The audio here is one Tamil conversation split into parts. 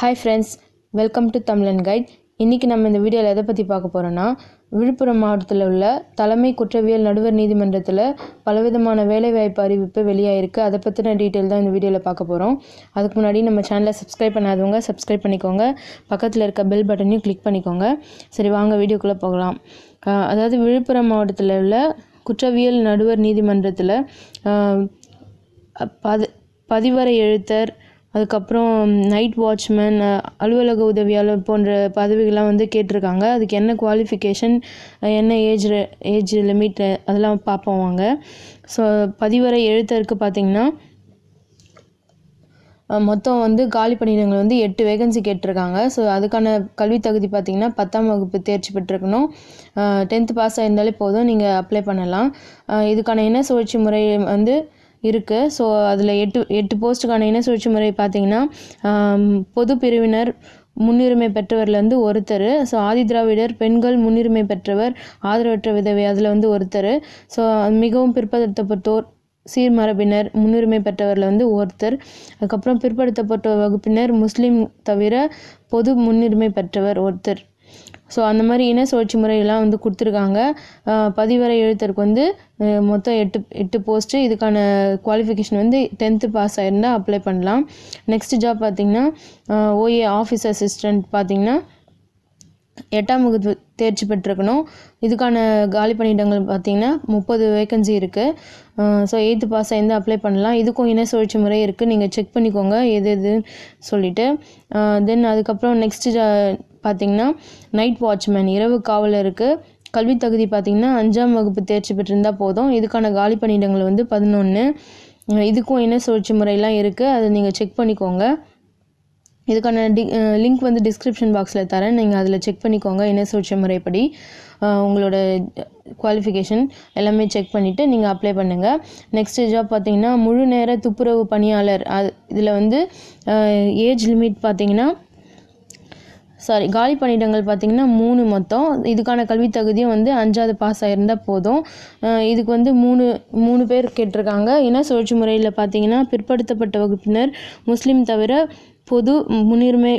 Hi friends welcome to Tamizhan guide இன்றைக்கி நம்ம இந்த வீடியோவில் எதை பற்றி பார்க்க போகிறோன்னா விழுப்புரம் மாவட்டத்தில் உள்ள தலைமை குற்றவியல் நடுவர் நீதிமன்றத்தில் பலவிதமான வேலைவாய்ப்பு அறிவிப்பு வெளியாயிருக்கு. அதை பற்றின டீட்டெயில் தான் இந்த வீடியோவில் பார்க்க போகிறோம் அதுக்கு முன்னாடி நம்ம சேனலை சப்ஸ்கிரைப் பண்ணாதவங்க சப்ஸ்கிரைப் பண்ணிக்கோங்க. பக்கத்தில் இருக்க பெல் பட்டனையும் கிளிக் பண்ணிக்கோங்க. சரி வாங்க வீடியோக்குள்ளே போகலாம். அதாவது விழுப்புரம் மாவட்டத்தில் உள்ள குற்றவியல் நடுவர் நீதிமன்றத்தில் பதி பதிவரை எழுத்தர் அதுக்கப்புறம் நைட் வாட்ச்மேன் அலுவலக உதவியாளர் போன்ற பதவிகள்லாம் வந்து கேட்டிருக்காங்க. அதுக்கு என்ன குவாலிஃபிகேஷன் என்ன ஏஜ் ஏஜ் லிமிட் அதெல்லாம் பார்ப்போம் வாங்க. ஸோ பதிவரை எழுத்தருக்கு பார்த்தீங்கன்னா மொத்தம் வந்து காலி பணியிடங்கள் வந்து எட்டு வேகன்சி கேட்டிருக்காங்க. ஸோ அதுக்கான கல்வி தகுதி பார்த்திங்கன்னா பத்தாம் வகுப்பு தேர்ச்சி பெற்றிருக்கணும். டென்த்து பாஸ் ஆகியிருந்தாலே போதும் நீங்கள் அப்ளை பண்ணலாம். இதுக்கான இன சுழற்சி முறை வந்து இருக்குது ஸோ அதில் எட்டு எட்டு போஸ்ட்டுக்கான இன சுழற்சி முறை பார்த்திங்கன்னா பொது பிரிவினர் முன்னுரிமை பெற்றவர்லேருந்து ஒருத்தர். ஸோ ஆதிதிராவிடர் பெண்கள் முன்னுரிமை பெற்றவர் ஆதரவற்ற விதவை அதில் வந்து ஒருத்தர். ஸோ மிகவும் பிற்படுத்தப்பட்டோர் சீர்மரபினர் முன்னுரிமை பெற்றவரில் வந்து ஒருத்தர். அதுக்கப்புறம் பிற்படுத்தப்பட்ட வகுப்பினர் முஸ்லீம் தவிர பொது முன்னுரிமை பெற்றவர் ஒருத்தர். ஸோ அந்த மாதிரி இன சுழற்சி முறையெல்லாம் வந்து கொடுத்துருக்காங்க. பதிவரை எழுத்தருக்கு வந்து மொத்தம் எட்டு எட்டு போஸ்ட்டு இதுக்கான குவாலிஃபிகேஷன் வந்து டென்த்து பாஸ் ஆயிருந்தால் அப்ளை பண்ணலாம். நெக்ஸ்ட் ஜாப் பார்த்தீங்கன்னா ஓஏ ஆஃபீஸ் அசிஸ்டண்ட் பார்த்திங்கன்னா எட்டாம் வகுப்பு தேர்ச்சி பெற்றிருக்கணும். இதுக்கான காலி பணியிடங்கள் பார்த்தீங்கன்னா முப்பது வேக்கன்சி இருக்குது ஸோ எயித்து பாஸ் ஆகிருந்து அப்ளை பண்ணலாம். இதுக்கும் இன சுழற்சி முறை இருக்குது நீங்கள் செக் பண்ணிக்கோங்க எது எதுன்னு சொல்லிவிட்டு தென் அதுக்கப்புறம் நெக்ஸ்ட்டு பார்த்தீங்கன்னா நைட் வாட்ச்மேன் இரவு காவலருக்கு கல்வி தகுதி பார்த்திங்கன்னா அஞ்சாம் வகுப்பு தேர்ச்சி பெற்றிருந்தால் போதும். இதுக்கான காலி பணியிடங்கள் வந்து பதினொன்று இதுக்கும் இன சுழற்சி முறையெல்லாம் இருக்குது அதை நீங்கள் செக் பண்ணிக்கோங்க. இதுக்கான டி லிங்க் வந்து டிஸ்கிரிப்ஷன் பாக்ஸில் தரேன். நீங்கள் அதில் செக் பண்ணிக்கோங்க என்ன சுழற்சி முறைப்படி. உங்களோட குவாலிஃபிகேஷன் எல்லாமே செக் பண்ணிவிட்டு நீங்கள் அப்ளை பண்ணுங்கள் நெக்ஸ்ட் ஜாப் பார்த்தீங்கன்னா முழு நேர துப்புரவு பணியாளர். அது இதில் வந்து ஏஜ் லிமிட் பார்த்தீங்கன்னா சாரி காலி பணியிடங்கள் பார்த்திங்கன்னா மூணு மொத்தம். இதுக்கான கல்வி தகுதியும் வந்து அஞ்சாவது பாஸ் ஆகிருந்தால் போதும். இதுக்கு வந்து மூணு மூணு பேர் கேட்டிருக்காங்க. இன சுழற்சி முறையில் பார்த்தீங்கன்னா பிற்படுத்தப்பட்ட வகுப்பினர் முஸ்லீம் தவிர பொது முன்னுரிமை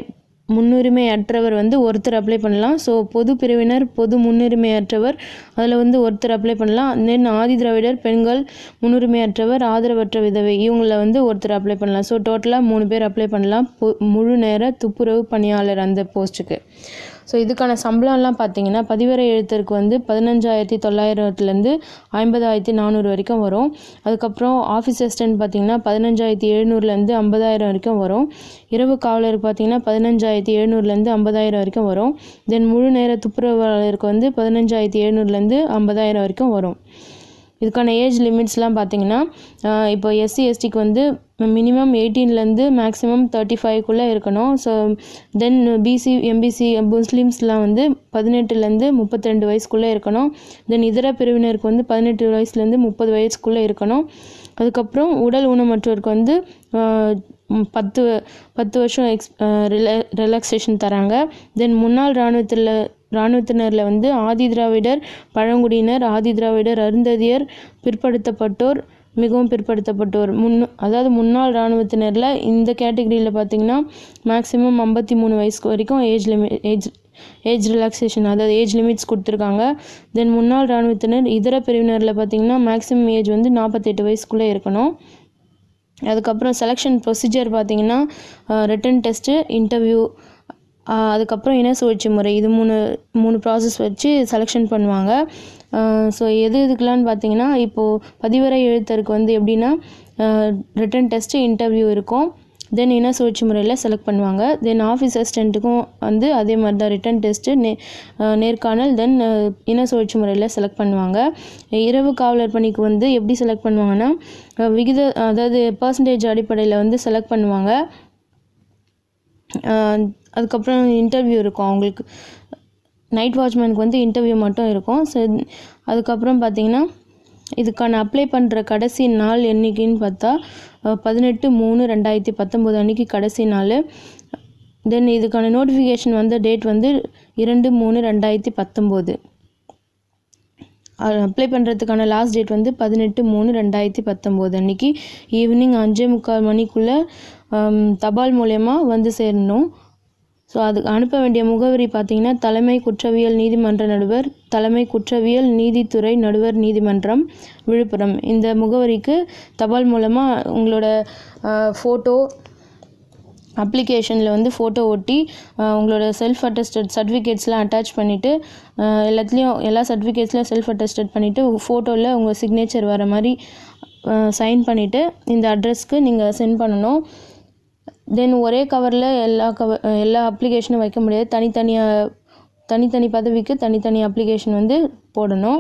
முன்னுரிமை அற்றவர் வந்து ஒருத்தர் அப்ளை பண்ணலாம். ஸோ பொது பிரிவினர் பொது முன்னுரிமையற்றவர் அதில் வந்து ஒருத்தர் அப்ளை பண்ணலாம். தென் ஆதி திராவிடர் பெண்கள் முன்னுரிமையற்றவர் ஆதரவற்ற விதவை இவங்கள வந்து ஒருத்தர் அப்ளை பண்ணலாம். ஸோ டோட்டலாக மூணு பேர் அப்ளை பண்ணலாம். பொ- முழு நேர துப்புரவு பணியாளர் அந்த போஸ்ட்டுக்கு ஸோ இதுக்கான சம்பளம்லாம் பார்த்தீங்கன்னா பதிவரை எழுத்தருக்கு வந்து பதினஞ்சாயிரத்தி தொள்ளாயிரத்துலேருந்து ஐம்பதாயிரத்தி நானூறு வரைக்கும் வரும். அதுக்கப்புறம் ஆஃபீஸ் அசிஸ்டன்ட் பார்த்தீங்கன்னா பதினஞ்சாயிரத்தி எழுநூறுலேருந்து ஐம்பதாயிரம் வரைக்கும் வரும். இரவு காவலருக்கு பார்த்தீங்கன்னா பதினஞ்சாயிரம் பதினஞ்சாயிரத்தி எழுநூறுலேருந்து ஐம்பதாயிரம் வரைக்கும் வரும். தென் முழு நேர துப்புரவாளருக்கு வந்து பதினஞ்சாயிரத்தி எழுநூறுலேருந்து ஐம்பதாயிரம் வரைக்கும் வரும். இதுக்கான ஏஜ் லிமிட்ஸ்லாம் பார்த்தீங்கன்னா இப்போ எஸ்சி எஸ்டிக்கு வந்து மினிமம் எயிட்டீன்லேருந்து மேக்ஸிமம் தேர்ட்டி ஃபைவ்க்குள்ளே இருக்கணும் ஸோ தென் பிசி எம்பிசி முஸ்லீம்ஸ்லாம் வந்து பதினெட்டுலேருந்து முப்பத்தி ரெண்டு வயசுக்குள்ளே இருக்கணும். தென் இதர பிரிவினருக்கு வந்து பதினெட்டு வயசுலேருந்து முப்பது வயசுக்குள்ளே இருக்கணும். அதுக்கப்புறம் உடல் ஊனமற்றோருக்கு வந்து பத்து பத்து வருஷம் எக்ஸ் ரிலாக்ஸேஷன் தராங்க. தென் முன்னாள் இராணுவத்தில் இராணுவத்தினரில் வந்து ஆதி திராவிடர் பழங்குடியினர் ஆதி திராவிடர் அருந்ததியர் பிற்படுத்தப்பட்டோர் மிகவும் பிற்படுத்தப்பட்டோர். முன் அதாவது முன்னாள் இராணுவத்தினரில் இந்த கேட்டகரியில் பார்த்தீங்கன்னா மேக்ஸிமம் ஐம்பத்தி மூணு வயசுக்கு வரைக்கும் age limit age age relaxation அதாவது ஏஜ் லிமிட்ஸ் கொடுத்துருக்காங்க. தென் முன்னாள் இராணுவத்தினர் இதர பிரிவினரில் பார்த்தீங்கன்னா மேக்ஸிமம் ஏஜ் வந்து நாற்பத்தெட்டு வயசுக்குள்ளே இருக்கணும். அதுக்கப்புறம் செலெக்ஷன் ப்ரொசீஜர் பார்த்திங்கன்னா ரிட்டன் டெஸ்ட்டு இன்டர்வியூ அதுக்கப்புறம் இன சுழற்சி முறை இது மூணு மூணு ப்ராசஸ் வச்சு செலெக்ஷன் பண்ணுவாங்க. ஸோ எது இதுக்கெலான்னு பார்த்தீங்கன்னா இப்போது பதிவரை எழுத்தருக்கு வந்து எப்படின்னா ரிட்டன் டெஸ்ட்டு இன்டர்வியூ இருக்கும். தென் இன சுழற்சி முறையில் செலக்ட் பண்ணுவாங்க. தென் ஆஃபீஸ் அசிஸ்டண்ட்டுக்கும் வந்து அதே மாதிரி தான் ரிட்டன் டெஸ்ட்டு நே நேர்காணல் தென் இன சுழற்சி முறையில் செலக்ட் பண்ணுவாங்க. இரவு காவலர் பணிக்கு வந்து எப்படி செலக்ட் பண்ணுவாங்கன்னா விகித அதாவது பர்சன்டேஜ் அடிப்படையில் வந்து செலக்ட் பண்ணுவாங்க. அதுக்கப்புறம் இன்டர்வியூ இருக்கும். அவங்களுக்கு நைட் வாட்ச்மேனுக்கு வந்து இன்டர்வியூ மட்டும் இருக்கும். ஸோ அதுக்கப்புறம் பார்த்தீங்கன்னா இதுக்கான அப்ளை பண்ணுற கடைசி நாள் என்றைக்குன்னு பார்த்தா பதினெட்டு மூணு ரெண்டாயிரத்தி பத்தொம்போது அன்றைக்கி கடைசி நாள். தென் இதுக்கான நோட்டிஃபிகேஷன் வந்த டேட் வந்து இரண்டு மூணு ரெண்டாயிரத்தி பத்தொம்போது அப்ளை பண்ணுறதுக்கான லாஸ்ட் டேட் வந்து பதினெட்டு மூணு ரெண்டாயிரத்தி பத்தொம்போது அன்றைக்கி ஈவினிங் அஞ்சே முக்கால் மணிக்குள்ளே தபால் மூலயமா வந்து சேரணும். ஸோ அதுக்கு அனுப்ப வேண்டிய முகவரி பார்த்தீங்கன்னா தலைமை குற்றவியல் நீதிமன்ற நடுவர் தலைமை குற்றவியல் நீதித்துறை நடுவர் நீதிமன்றம் விழுப்புரம். இந்த முகவரிக்கு தபால் மூலமாக உங்களோட ஃபோட்டோ அப்ளிகேஷனில் வந்து ஃபோட்டோ ஒட்டி உங்களோட செல்ஃப் அட்டஸ்டட் சர்டிஃபிகேட்ஸ்லாம் அட்டாச் பண்ணிவிட்டு எல்லாத்துலேயும் எல்லா சர்டிஃபிகேட்ஸ்லையும் செல்ஃப் அட்டஸ்டட் பண்ணிவிட்டு ஃபோட்டோவில் உங்கள் சிக்னேச்சர் வர மாதிரி சைன் பண்ணிவிட்டு இந்த அட்ரஸ்க்கு நீங்கள் சென்ட் பண்ணணும். தென் ஒரே கவரில் எல்லா கவர் எல்லா அப்ளிகேஷனும் வைக்க முடியாது. தனித்தனியாக தனித்தனி பதவிக்கு தனித்தனி அப்ளிகேஷன் வந்து போடணும்.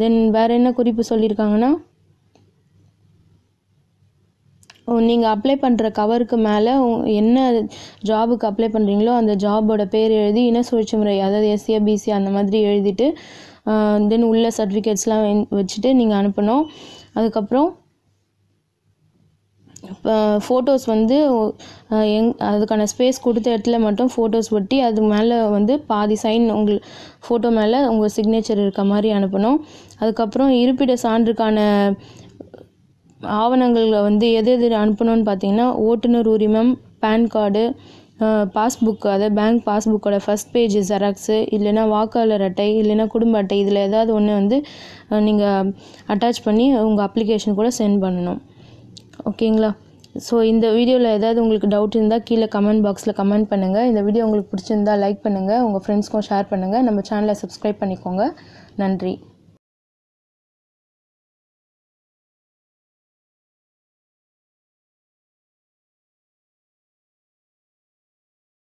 தென் வேறு என்ன குறிப்பு சொல்லியிருக்காங்கன்னா நீங்கள் அப்ளை பண்ணுற கவருக்கு மேலே என்ன ஜாபுக்கு அப்ளை பண்ணுறீங்களோ அந்த ஜாபோட பேர் எழுதி இன சுழற்சி முறை அதாவது எஸ்சிஏ பிசி அந்த மாதிரி எழுதிட்டு தென் உள்ள சர்டிஃபிகேட்ஸ்லாம் வச்சுட்டு நீங்கள் அனுப்பணும். அதுக்கப்புறம் ஃபோட்டோஸ் வந்து எங் அதுக்கான ஸ்பேஸ் கொடுத்த இடத்துல மட்டும் ஃபோட்டோஸ் ஒட்டி அது மேலே வந்து பாதி சைன் உங்கள் ஃபோட்டோ மேலே உங்கள் சிக்னேச்சர் இருக்க மாதிரி அனுப்பணும். அதுக்கப்புறம் இருப்பிட சான்றுக்கான ஆவணங்களை வந்து எது எது அனுப்பணும்னு பார்த்தீங்கன்னா ஓட்டுநர் உரிமம் பேன் கார்டு பாஸ்புக் அதாவது பேங்க் பாஸ்புக்கோட ஃபஸ்ட் பேஜ் ஜெராக்ஸு இல்லைன்னா வாக்காளர் அட்டை இல்லைன்னா குடும்ப அட்டை இதில் ஏதாவது ஒன்று வந்து நீங்கள் அட்டாச் பண்ணி உங்கள் அப்ளிகேஷன் கூட சென்ட் பண்ணணும். ஓகேங்களா? ஸோ இந்த வீடியோவில் ஏதாவது உங்களுக்கு டவுட் இருந்தால் கீழே கமெண்ட் பாக்ஸில் கமெண்ட் பண்ணுங்கள் இந்த வீடியோ உங்களுக்கு பிடிச்சிருந்தா லைக் பண்ணுங்கள் உங்கள் ஃப்ரெண்ட்ஸ்க்கும் ஷேர் பண்ணுங்கள் நம்ம சேனலை சப்ஸ்கிரைப் பண்ணிக்கோங்க. நன்றி.